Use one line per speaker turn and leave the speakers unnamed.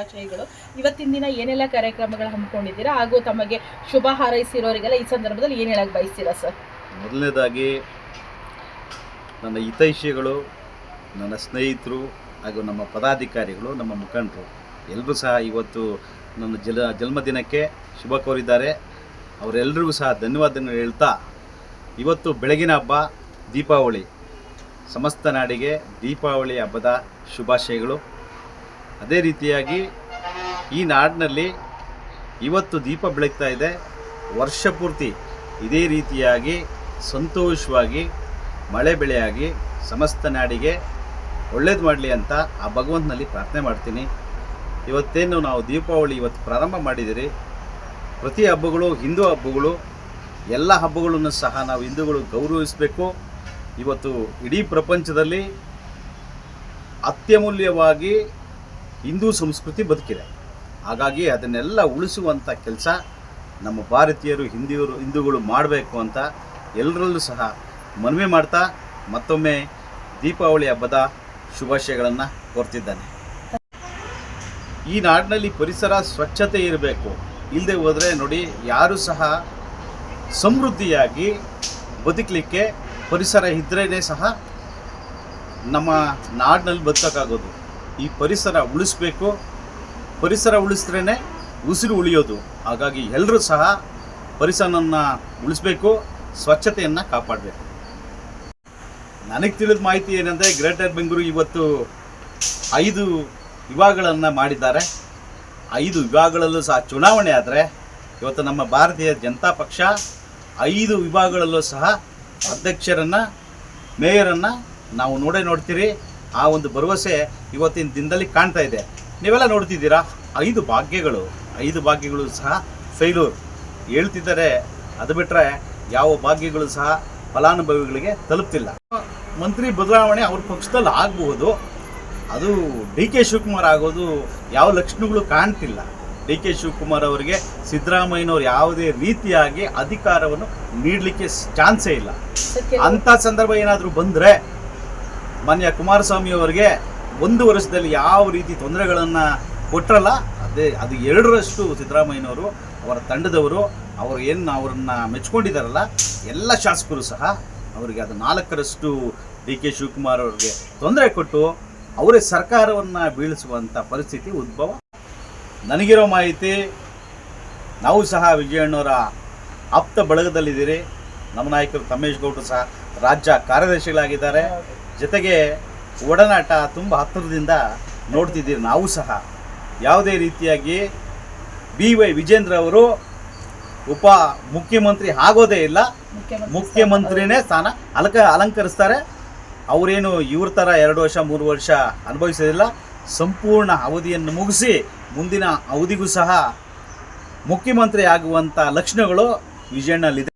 ಶುಭಾಶಯಗಳು. ಇವತ್ತಿನ ದಿನ ಏನೆಲ್ಲ ಕಾರ್ಯಕ್ರಮಗಳು ಹಮ್ಮಿಕೊಂಡಿದ್ದೀರಾ? ಹಾಗೂ ತಮಗೆ ಶುಭ ಹಾರೈಸಿರೋರಿಗೆಲ್ಲ ಈ ಸಂದರ್ಭದಲ್ಲಿ ಏನು ಹೇಳಕ್ ಬಯಸ್ತೀರಾ, ಸರ್?
ಮೊದಲನೇದಾಗಿ, ನನ್ನ ಹಿತೈಷಿಗಳು, ನನ್ನ ಸ್ನೇಹಿತರು ಹಾಗೂ ನಮ್ಮ ಪದಾಧಿಕಾರಿಗಳು, ನಮ್ಮ ಮುಖಂಡರು ಎಲ್ಲರೂ ಸಹ ಇವತ್ತು ನನ್ನ ಜಲ, ಜನ್ಮದಿನಕ್ಕೆ ಶುಭ ಕೋರಿದ್ದಾರೆ. ಅವರೆಲ್ಲರಿಗೂ ಸಹ ಧನ್ಯವಾದಗಳು ಹೇಳ್ತಾ, ಇವತ್ತು ಬೆಳಗಿನ ಹಬ್ಬ, ದೀಪಾವಳಿ. ಸಮಸ್ತ ನಾಡಿಗೆ ದೀಪಾವಳಿ ಹಬ್ಬದ ಶುಭಾಶಯಗಳು. ಅದೇ ರೀತಿಯಾಗಿ ಈ ನಾಡಿನಲ್ಲಿ ಇವತ್ತು ದೀಪ ಬೆಳಗ್ತಾ ಇದೆ. ವರ್ಷ ಪೂರ್ತಿ ಇದೇ ರೀತಿಯಾಗಿ, ಸಂತೋಷವಾಗಿ, ಮಳೆ ಬೆಳೆಯಾಗಿ, ಸಮಸ್ತ ನಾಡಿಗೆ ಒಳ್ಳೇದು ಮಾಡಲಿ ಅಂತ ಆ ಭಗವಂತನಲ್ಲಿ ಪ್ರಾರ್ಥನೆ ಮಾಡ್ತೀನಿ. ಇವತ್ತೇನು ನಾವು ದೀಪಾವಳಿ ಇವತ್ತು ಪ್ರಾರಂಭ ಮಾಡಿದಿರಿ. ಪ್ರತಿ ಹಬ್ಬಗಳು ಹಿಂದೂ ಹಬ್ಬಗಳು, ಎಲ್ಲ ಹಬ್ಬಗಳನ್ನು ಸಹ ನಾವು ಹಿಂದೂಗಳು ಗೌರವಿಸಬೇಕು. ಇವತ್ತು ಇಡೀ ಪ್ರಪಂಚದಲ್ಲಿ ಅತ್ಯಮೂಲ್ಯವಾಗಿ ಹಿಂದೂ ಸಂಸ್ಕೃತಿ ಬದುಕಿದೆ. ಹಾಗಾಗಿ ಅದನ್ನೆಲ್ಲ ಉಳಿಸುವಂಥ ಕೆಲಸ ನಮ್ಮ ಭಾರತೀಯರು, ಹಿಂದಿಯವರು, ಹಿಂದೂಗಳು ಮಾಡಬೇಕು ಅಂತ ಎಲ್ಲರಲ್ಲೂ ಸಹ ಮನವಿ ಮಾಡ್ತಾ ಮತ್ತೊಮ್ಮೆ ದೀಪಾವಳಿ ಹಬ್ಬದ ಶುಭಾಶಯಗಳನ್ನು ಕೋರ್ತಿದ್ದಾನೆ. ಈ ನಾಡಿನಲ್ಲಿ ಪರಿಸರ ಸ್ವಚ್ಛತೆ ಇರಬೇಕು. ಇಲ್ಲದೆ ಹೋದರೆ ನೋಡಿ ಯಾರೂ ಸಹ ಸಮೃದ್ಧಿಯಾಗಿ ಬದುಕಲಿಕ್ಕೆ ಪರಿಸರ ಇದ್ರೇ ಸಹ ನಮ್ಮ ನಾಡಿನಲ್ಲಿ ಬದುಕೋಕ್ಕಾಗೋದು. ಈ ಪರಿಸರ ಉಳಿಸ್ಬೇಕು. ಪರಿಸರ ಉಳಿಸಿದ್ರೇ ಉಸಿರು ಉಳಿಯೋದು. ಹಾಗಾಗಿ ಎಲ್ಲರೂ ಸಹ ಪರಿಸರವನ್ನು ಉಳಿಸ್ಬೇಕು, ಸ್ವಚ್ಛತೆಯನ್ನು ಕಾಪಾಡಬೇಕು. ನನಗೆ ತಿಳಿದ ಮಾಹಿತಿ ಏನಂದರೆ ಗ್ರೇಟರ್ ಬೆಂಗಳೂರು ಇವತ್ತು ಐದು ವಿಭಾಗಗಳನ್ನು ಮಾಡಿದ್ದಾರೆ. ಐದು ವಿಭಾಗಗಳಲ್ಲೂ ಸಹ ಚುನಾವಣೆ ಆದರೆ ಇವತ್ತು ನಮ್ಮ ಭಾರತೀಯ ಜನತಾ ಪಕ್ಷ ಐದು ವಿಭಾಗಗಳಲ್ಲೂ ಸಹ ಅಧ್ಯಕ್ಷರನ್ನು, ಮೇಯರನ್ನು ನಾವು ನೋಡೇ ನೋಡ್ತೀರಿ. ಆ ಒಂದು ಭರವಸೆ ಇವತ್ತಿನ ದಿನದಲ್ಲಿ ಕಾಣ್ತಾ ಇದೆ. ನೀವೆಲ್ಲ ನೋಡ್ತಿದ್ದೀರಾ? ಐದು ಭಾಗ್ಯಗಳು ಐದು ಭಾಗ್ಯಗಳು ಸಹ ಫೇಲ್ಯೂರ್ ಹೇಳ್ತಿದ್ದಾರೆ ಅದು ಬಿಟ್ಟರೆ ಯಾವ ಭಾಗ್ಯಗಳು ಸಹ ಫಲಾನುಭವಿಗಳಿಗೆ ತಲುಪ್ತಿಲ್ಲ. ಮಂತ್ರಿ ಬದಲಾವಣೆ ಅವ್ರ ಪಕ್ಷದಲ್ಲಿ ಆಗಬಹುದು. ಅದು ಡಿ ಕೆ ಶಿವಕುಮಾರ್ ಆಗೋದು ಯಾವ ಲಕ್ಷಣಗಳು ಕಾಣ್ತಿಲ್ಲ. ಡಿ ಕೆ ಶಿವಕುಮಾರ್ ಅವರಿಗೆ ಸಿದ್ದರಾಮಯ್ಯನವರು ಯಾವುದೇ ರೀತಿಯಾಗಿ ಅಧಿಕಾರವನ್ನು ನೀಡಲಿಕ್ಕೆ ಚಾನ್ಸೇ ಇಲ್ಲ. ಅಂಥ ಸಂದರ್ಭ ಏನಾದರೂ ಬಂದರೆ ಮಾನ್ಯ ಕುಮಾರಸ್ವಾಮಿ ಅವರಿಗೆ ಒಂದು ವರ್ಷದಲ್ಲಿ ಯಾವ ರೀತಿ ತೊಂದರೆಗಳನ್ನು ಕೊಟ್ಟರಲ್ಲ ಅದೇ ಅದು ಎರಡರಷ್ಟು ಸಿದ್ದರಾಮಯ್ಯನವರು, ಅವರ ತಂಡದವರು, ಅವರು ಏನು ಅವರನ್ನು ಮೆಚ್ಕೊಂಡಿದ್ದಾರಲ್ಲ ಎಲ್ಲ ಶಾಸಕರು ಸಹ ಅವರಿಗೆ ಅದು ನಾಲ್ಕರಷ್ಟು ಡಿ ಕೆ ಶಿವಕುಮಾರ್ ಅವರಿಗೆ ತೊಂದರೆ ಕೊಟ್ಟು ಅವರೇ ಸರ್ಕಾರವನ್ನು ಬೀಳಿಸುವಂಥ ಪರಿಸ್ಥಿತಿ ಉದ್ಭವ. ನನಗಿರೋ ಮಾಹಿತಿ, ನಾವು ಸಹ ವಿಜಯಣ್ಣವರ ಆಪ್ತ ಬಳಗದಲ್ಲಿದ್ದೀರಿ. ನಮ್ಮ ನಾಯಕರು ತಮ್ಮೇಶ್ ಗೌಡ್ರು ಸಹ ರಾಜ್ಯ ಕಾರ್ಯದರ್ಶಿಗಳಾಗಿದ್ದಾರೆ. ಜೊತೆಗೆ ಒಡನಾಟ ತುಂಬ ಹತ್ತಿರದಿಂದ ನೋಡ್ತಿದ್ದೀರಿ ನಾವು ಸಹ. ಯಾವುದೇ ರೀತಿಯಾಗಿ ಬಿ ವೈ ವಿಜೇಂದ್ರ ಅವರು ಉಪ ಮುಖ್ಯಮಂತ್ರಿ ಆಗೋದೇ ಇಲ್ಲ. ಮುಖ್ಯಮಂತ್ರಿನೇ ಸ್ಥಾನ ಅಲಂಕ ಅಲಂಕರಿಸ್ತಾರೆ. ಅವರೇನು ಇವ್ರ ಥರ ಎರಡು ವರ್ಷ ಮೂರು ವರ್ಷ ಅನುಭವಿಸೋದಿಲ್ಲ. ಸಂಪೂರ್ಣ ಅವಧಿಯನ್ನು ಮುಗಿಸಿ ಮುಂದಿನ ಅವಧಿಗೂ ಸಹ ಮುಖ್ಯಮಂತ್ರಿ ಆಗುವಂಥ ಲಕ್ಷಣಗಳು ವಿಜಯಣ್ಣಲ್ಲಿದೆ.